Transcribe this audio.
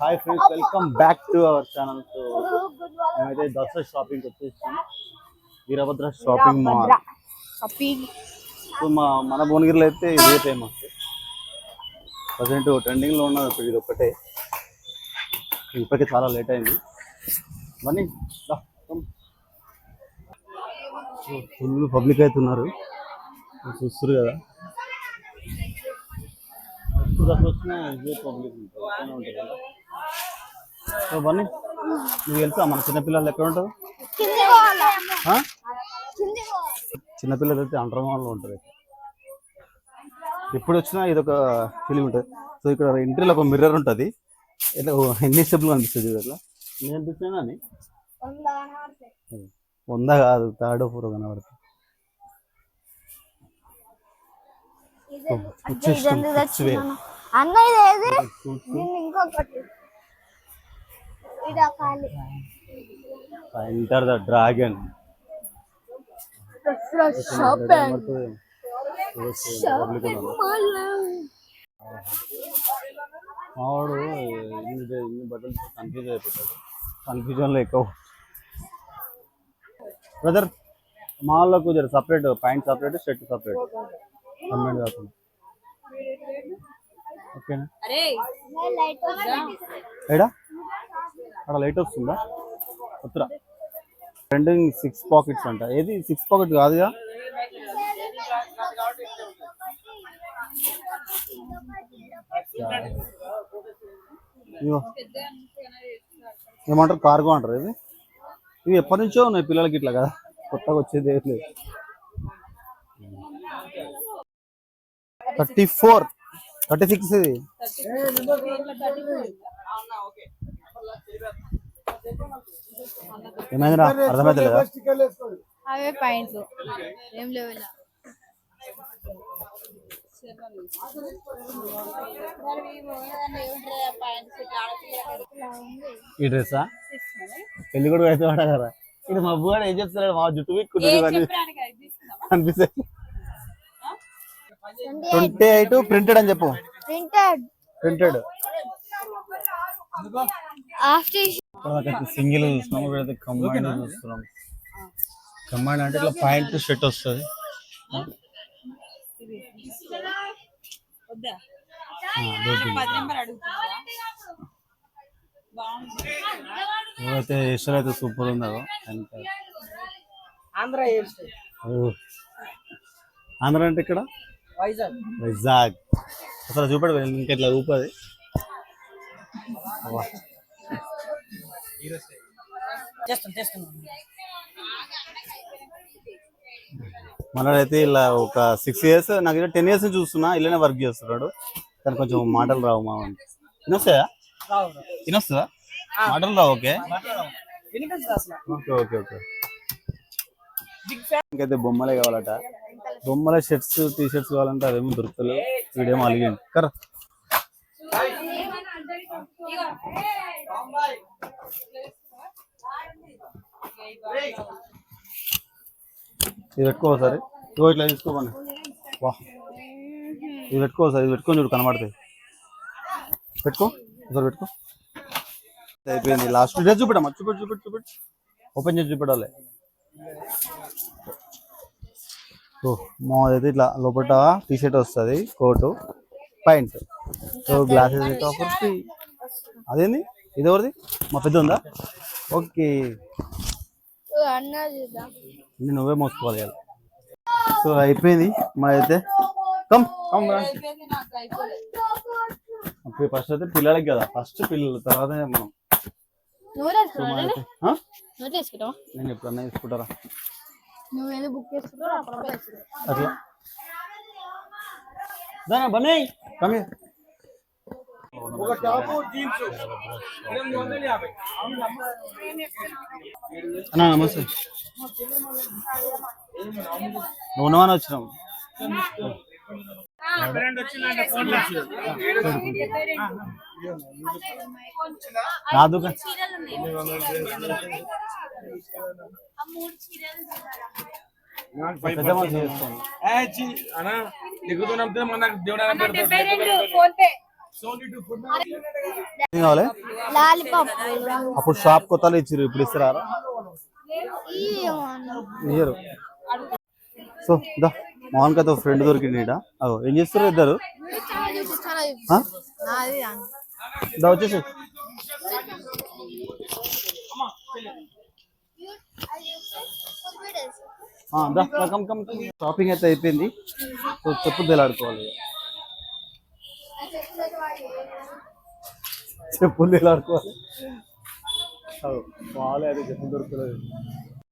Hi friends welcome back to our channel. So మేమైతే Dasara shopping వచ్చేసాం. Veerabhadra shopping mall. Shopping. So మా మన భువనగిరిలో అయితే ఇదే ఫేమస్. ప్రజెంట్ ట్రెండింగ్లో ఉన్నది ఇప్పుడు ఇది ఒక్కటే. ఇప్పటికే చాలా లేట్ అయింది. మరి ఫుల్ పబ్లిక్ మీరు చూస్తారు కదా. అసలు వచ్చినా ఇదే పబ్లిక్ ఉంటుంది బన్నీ నువ్వు తెలుసా మన చిన్నపిల్లలు ఎక్కడ ఉంటారు కింది పోవాలా? ఆ? కింది పోవాలి? చిన్నపిల్లలు అయితే అండర్మాన్లో ఉంటుంది ఎప్పుడు వచ్చినా ఇది ఒక ఫీలింగ్ ఉంటుంది. సో ఇక్కడ ఎంట్రీలో ఒక మిర్రర్ ఉంటుంది. ఇట్లా ఎన్ని స్టెప్లు కనిపిస్తుంది చూడు ఇట్లా నేను అనిపిస్తున్నా అని వంద కాదు థర్డ్ ఫోర్ కనబడుతుంది? అన్న. ఇది ఏది దీన్ని ఇంకొకటి. ఇది ఖాళీ ఎంటర్ ద డ్రాగన్ షాపింగ్ మావాడు ఇన్ని ఇన్ని బట్టలు కన్ఫ్యూజ్ అయిపోతాడు కన్ఫ్యూజన్లో ఎక్కువ బ్రదర్ మాల్లోకి జర separate pant separate shirt separate comment కాకుండా ఓకేనా లైట్ ఏడా అక్కడ లైట్ వస్తుందా వస్తురా ట్రెండింగ్ సిక్స్ పాకెట్స్ అంట. ఏది? సిక్స్ పాకెట్ కాదుగా. ఏమంటారు? కార్గో అంటారు ఇది? ఇవి ఎప్పటి నుంచో ఉన్నాయి పిల్లలకి ఇట్లా కదా? కొత్తగా వచ్చేది ఏం లేదు. థర్టీ ఫోర్ థర్టీ సిక్స్ ఇది ఏమైందిరా? అర్థమైతలేదా? అవే పాయింట్స్ ఏం లేవు ఇలా. ఈ డ్రెస్సా? పెళ్ళి కూడా అయితే వాడా కదా ఇది మా అబ్బు కూడా ఏం చెప్తున్నాడు మా జుట్టు వీక్కుంటుంది అనిపిస్తే ట్వంటీ ఎయిట్ ప్రింటెడ్ అని చెప్పు. ప్రింటెడ్. ప్రింటెడ్. ఆఫ్టర్ సింగిల్ చూస్తున్నాం ఇప్పుడైతే కంబైన్ చూస్తున్నాం. కంబైన్ అంటే ఇట్లా పాయింట్ షర్ట్ వస్తుంది. అయితే ఇష్టం అయితే సూపర్ ఉందో ఆంధ్ర హెయిర్ స్టైల్. ఆంధ్ర అంటే ఇక్కడ వైజాగ్. వైజాగ్. అసలు చూపడు ఇంకా ఇట్లా చేస్తాం మనోడైతే ఇలా ఒక సిక్స్ ఇయర్స్ నాకు ఇలా టెన్ ఇయర్స్ చూస్తున్నా ఇలానే వర్క్ చేస్తున్నాడు. కానీ కొంచెం మాటలు రావు మా రావు వినొస్తుందా? మాటలు రావు ఓకే. Okay okay okay. ఇంకైతే బొమ్మలే కావాలట. బొమ్మల షర్ట్స్ టీ షర్ట్స్ కావాలంటే అవేమో దొరుకుతలేవు. వీడేమో అలిగింది కర ఇది పెట్టుకో ఇగో ఇట్లా తీసుకోమని. వా. ఇది పెట్టుకో సార్ ఇది పెట్టుకొని చూడు కనబడతాయి. పెట్టుకో. ఒకసారి పెట్టుకో. అయిపోయింది. లాస్ట్ డ్రెస్ చూపెట్టమ్మా. చూపెట్టు చూపెట్టు చూపెట్టు. ఓపెన్ చేసి చూపెట్టాలి. ఓ అయితే ఇట్లా లోపల టీ షర్ట్ వస్తుంది coat. Point. So glasses free అదేంది? ఇది ఎవరిది? మా పెద్ద ఉందా? ఓకే. ఇది నువ్వే మోసుకోవాలి. సో అయిపోయింది మా అయితే కమ్ కమ్ ఫస్ట్ అయితే పిల్లలకి కదా. ఫస్ట్ పిల్లలు తర్వాత మనం. నేను ఎప్పుడన్నా తీసుకుంటారా? అట్లా. దానా బన్నీ కమ్ ఒక టాపు జీన్స్ ఎనిమిది వందల యాభై అన్నా నమస్తే నువ్వు ఉన్నవని వచ్చినావు నా దుకాణం పెద్ద మనిషి చేసుకోండి అనా దిగుతూ నమ్మితే మన దేవుడు కావాలి? లాలీపాప్. అప్పుడు షాప్ కొత్తలో ఇచ్చిర్రు ఇప్పుడు ఇస్తారా ఇయ్యరు. సో దా మోహన్ కథ ఫ్రెండ్ దొరికింది అగో ఏం చేస్తారు ఇద్దరు? దా వచ్చేసి. ఆ, దా దా, కమ్ కమ్ కమ్. షాపింగ్ అయితే అయిపోయింది. చెప్పు తెలాడుకోవాలి చెప్పులు తెలాడుకోవాలి అగో, వాళ్ళే అది చెప్పులు